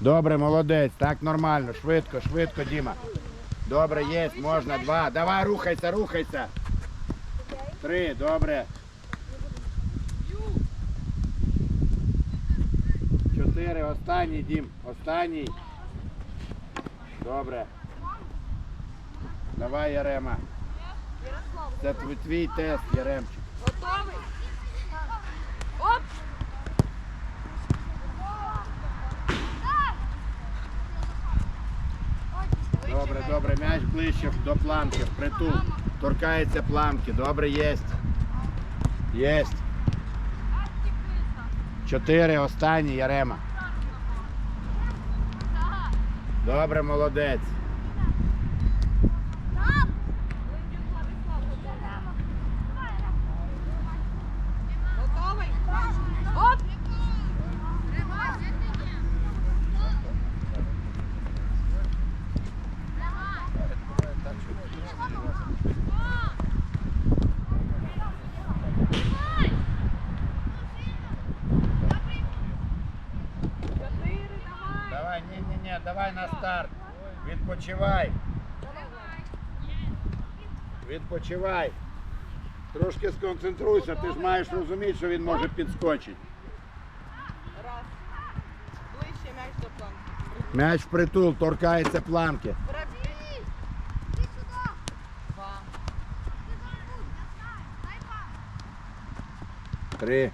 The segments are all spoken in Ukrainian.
Добре, молодець. Так нормально. Швидко, швидко, Діма. Добре, є, можна. Два. Давай, рухайся, рухайся. Три, добре. Чотири, останній, Дім. Останній. Добре. Давай, Ярема. Це твій, тест, Яремчик. готовий? Оп! Вище Добре, м'яч ближче до планки, впритул. Торкається планки. Добре, єсть. Єсть. Чотири, останні, Ярема. Добре, молодець. Линдюк Владислав, готовий? Готовий? Оп! Чотири, давай! Давай, ні, ні, ні, давай на старт. Відпочивай. Відпочивай. Трошки сконцентруйся, ти ж маєш розуміти, що він може підскочити. Раз. Ближче м'яч до планки. М'яч впритул, торкається планки. Три.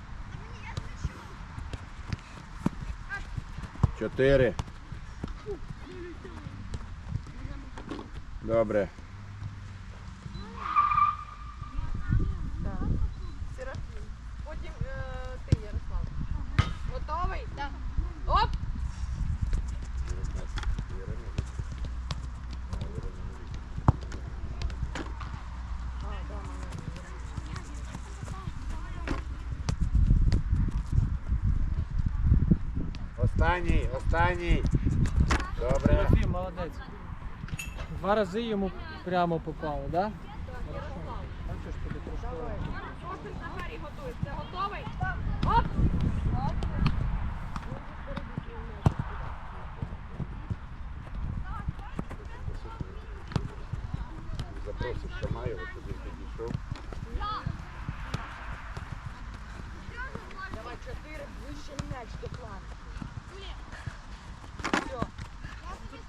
Чотири. Добре. Так. Серафім. Потім е, ти, Ярослав. Готовий? Так. Оп! А, да, мене. Останній, останній. Добре. Серафім, молодець. Два рази йому прямо попало, так? Да?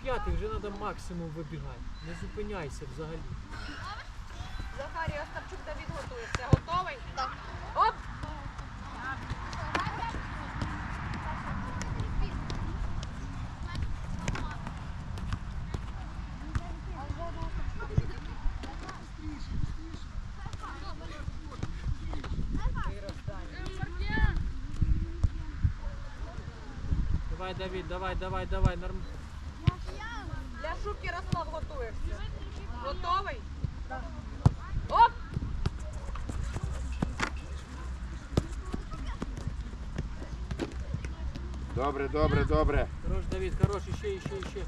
п'ятий, вже треба максимум вибігати. Не зупиняйся взагалі. Захарій Остапчук Давід готується. Готовий? Так. Оп! Давай, Давид, давай, давай, давай. Норм... Ляшук Ярослав готуєшся. Готовий? Оп! Добре, добре, добре. Хорош, Давид, хорош, іще, іще, іще.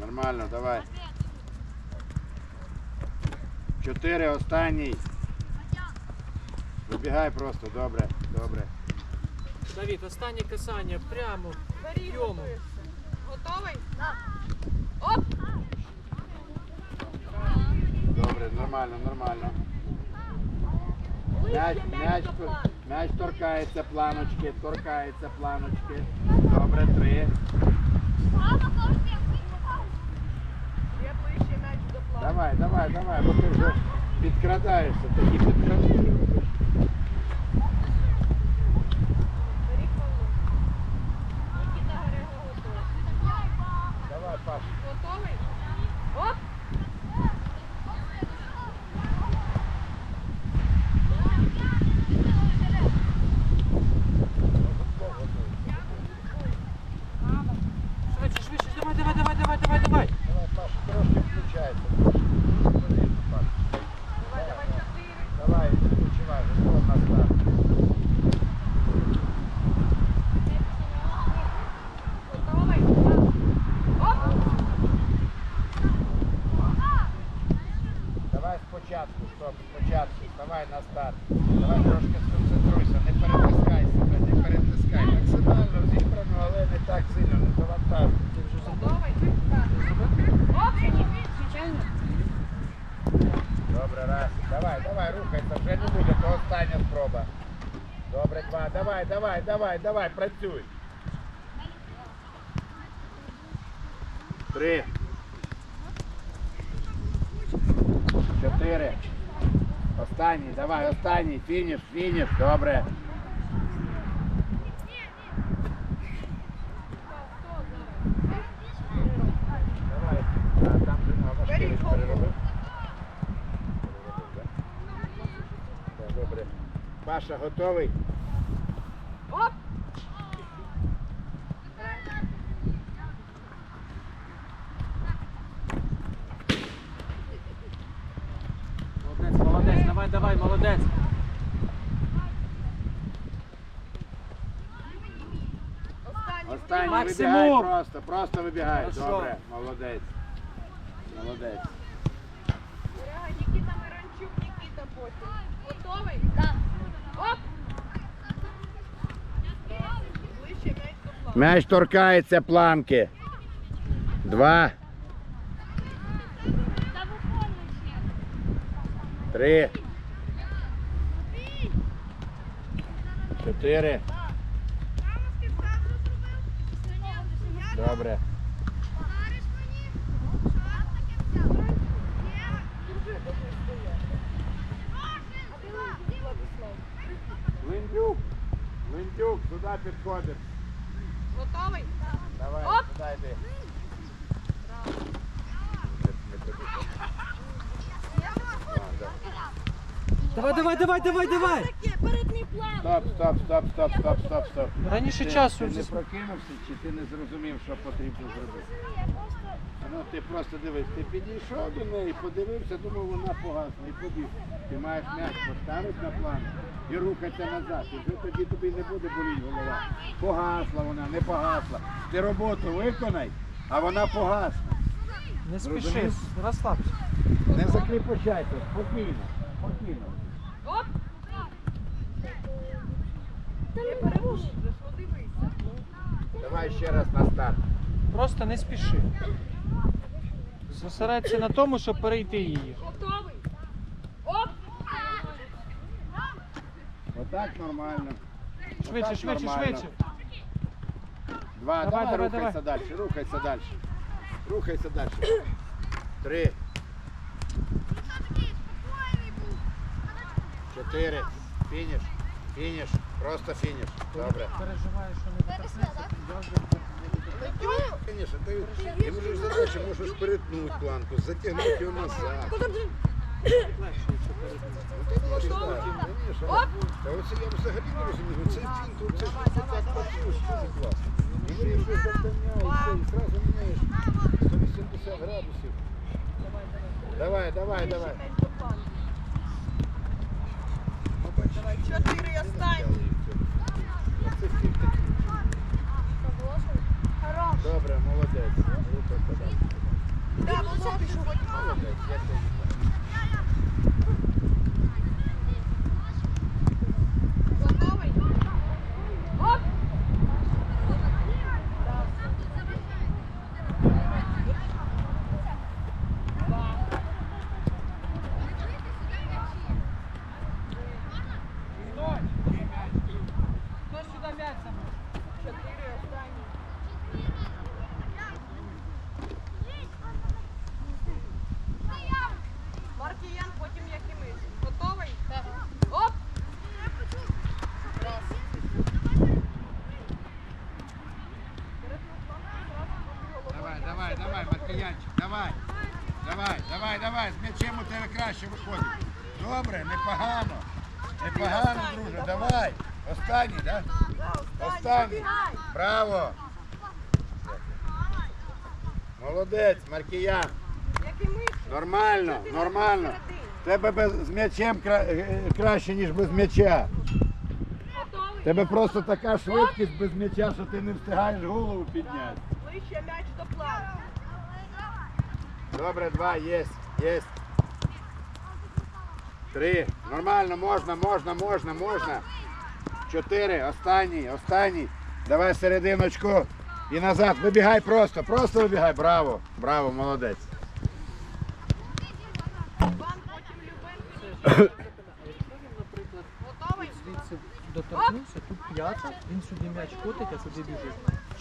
Нормально, давай. Чотири, останній. Вибігай просто, добре, добре. Давид, останнє касання, прямо. Йому. Готовий? Так. Оп! Добре, нормально, нормально. М'яч, м'яч, м'яч торкається планочки, торкається планочки. Добре, три. Ще ближче м'яч до планки. Давай, давай, давай, бо ти вже підкрадаєшся, такі підкрадаєшся. рухається, уже не будет, то остання спроба. Добре, два. Давай, давай, давай, давай, працюй. Три. четыре, Останній, давай, останній. финиш, финиш, Добре. Паша готовий? Оп! Молодець, молодець, давай, давай, молодець. Останній. Максимум. просто, просто вибігай. Хорошо. Добре, молодець. Молодець. Нікіта Миранчук, Нікіта потім. Готовий? Оп! М'яч торкається планки. Два. Три. Чотири. Добре. Линдюк. Линдюк, сюди підходиш. Готовий? Давай, Оп. сюди йди. Давай, давай, давай, давай, давай. Стоп, стоп, стоп, стоп, стоп, стоп, стоп. Раніше Ти- часу Ти вже. не прокинувся чи ти не зрозумів, що потрібно зробити? Ну ти просто дивись, ти підійшов до неї, подивився, думав, вона погасла і побіг. Ти маєш м'яч поставити на план і рухатися назад. І вже тоді тобі не буде боліти голова. Погасла вона, не погасла. Ти роботу виконай, а вона погасне. Не спіши, Розумієш? розслабся. Не закріпощайся, спокійно, спокійно. Оп! Не перепушуй, подивися. Давай ще раз на старт. Просто не спіши. Зосередься на тому, щоб перейти її. Готовий? Оп! Отак нормально. Швидше, Отак швидше, нормально. швидше. Два, Давай, давай, давай, рухайся далі, рухайся далі. Рухайся далі. Три. Чотири. Фініш. Фініш. Просто фініш. Добре. Переживаю, що не Конечно, ти, ти можеш задачі, можеш перетнути планку, затягнути його назад. Та оце я взагалі не розумію. Ж так працює, що це класно. І вирішуєш завдання, і все, і одразу міняєш 180 градусів. Давай, давай, давай. Чотири і останній. Оце такий. Добре, молодець. Молодець, я тебе вітаю. Готовий? Оп! Хто сюди м'яч забив? Чотири останні. Маркіян, потім Якимиш. Готовий? Так. Оп! Давай, давай, давай, Маркіянчик, давай. Давай, давай, давай, з м'ячем у тебе краще виходить. Добре, непогано. Непогано, друже, давай. Останній? Да, Останній. Браво. Молодець, Маркіян. Нормально, нормально. Тебе без, з м'ячем кра, е, краще, ніж без м'яча. Тебе просто така швидкість без м'яча, що ти не встигаєш голову підняти. Ближче м'яч до плану. Добре, два, єсть, єсть. Три. Нормально, можна, можна, можна, можна. Чотири. Останній, останній. Давай серединочку. І назад. Вибігай просто, просто вибігай. Браво. Браво, молодець. Готовий? звідси доторкнувся, тут п'ята, він сюди м'яч котить, а туди біжить.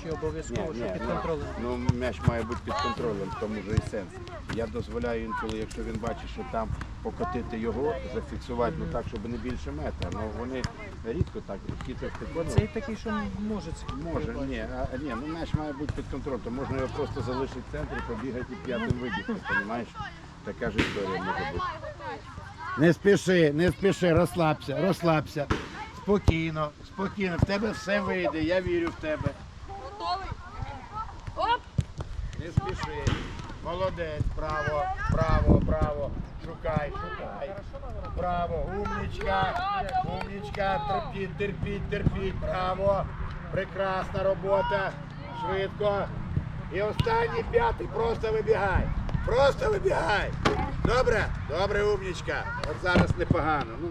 Чи обов'язково, що під контролем? Ну, м'яч має бути під контролем, в тому вже і сенс. Я дозволяю інколи, якщо він бачить, що там покотити його, зафіксувати, ну так, щоб не більше метра. Ну вони рідко так хитро Оцей виконують. такий, що може це. Може, ні, а, ні, ну м'яч має бути під контролем, то можна його просто залишити в центрі, побігати і п'ятим вибігти, розумієш? Така ж історія може бути. Не спіши, не спіши, розслабся, розслабся. Спокійно, спокійно, в тебе все вийде, я вірю в тебе. Готовий? Оп! Не спіши. Молодець, право, право, право. Шукай, шукай. Право, умнічка, умнічка, терпіть, терпіть, терпіть, право. Прекрасна робота. Швидко. І останній п'ятий, просто вибігай. Просто вибігай. Добре? Добре, умнічка. От зараз непогано. Ну,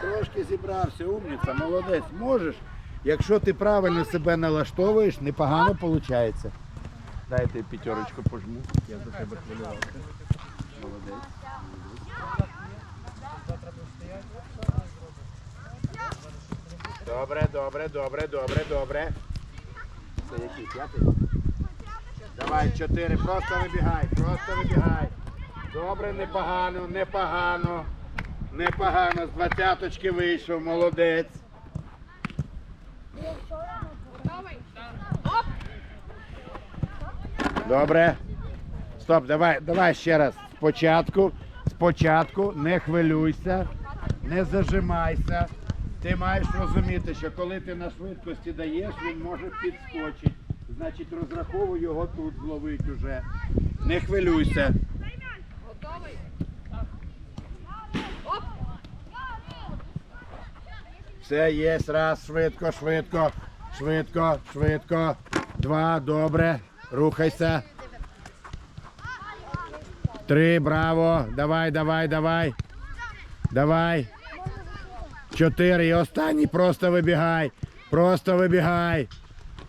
трошки зібрався, умниця, молодець. Можеш. Якщо ти правильно себе налаштовуєш, непогано виходить. Дайте п'ятерочку пожму. Я за тебе хвилювався. Молодець. Добре, добре, добре, добре, добре. Це який п'ятий? Давай, чотири, просто вибігай, просто вибігай. Добре, непогано, непогано. Непогано, з двадцяточки вийшов, молодець. Готовий? Оп! Добре. Стоп, давай, давай ще раз. Спочатку, спочатку не хвилюйся, не зажимайся. Ти маєш розуміти, що коли ти на швидкості даєш, він може підскочити. Значить, розраховуй його тут зловить уже. Не хвилюйся. Готовий? Все, є, раз, швидко, швидко, швидко, швидко. Два, добре. Рухайся. Три, браво. Давай, давай, давай. Давай. Чотири. І останній просто вибігай. Просто вибігай.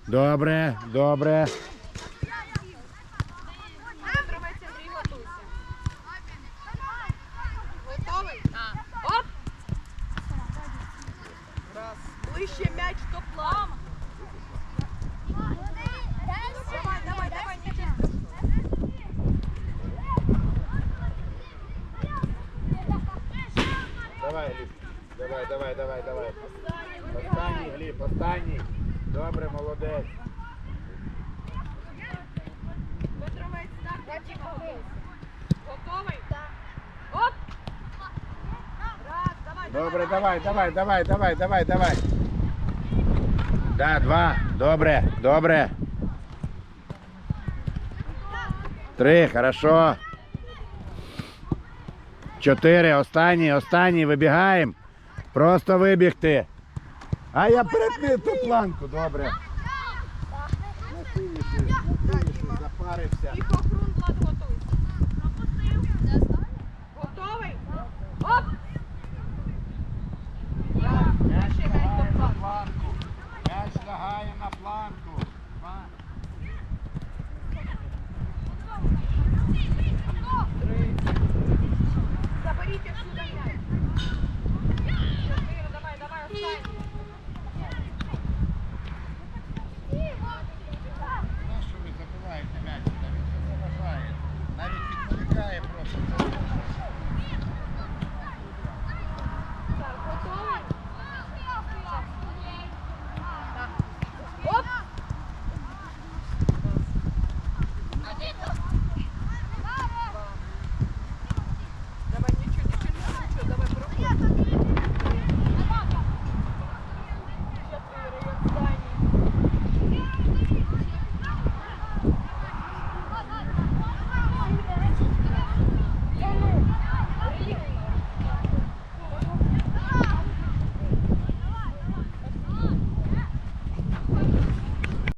Добре, добре. Тримайся, Андрій, готуйся. Готовий? Оп! Ближче м'яч до плам. Давай, давай, давай, нічого. Давай, Гліб. Давай, давай, давай, давай. Останній, Гліб, останній. Добре, молодець. Витримайся так. Готовий? Оп! Раз, давай, Добре, давай, давай, давай, давай, давай, давай. Да, два. Добре, добре. Три, хорошо. Чотири, останній, останній, вибігаємо. Просто вибігти. А я перед ту планку, добре. Запарився.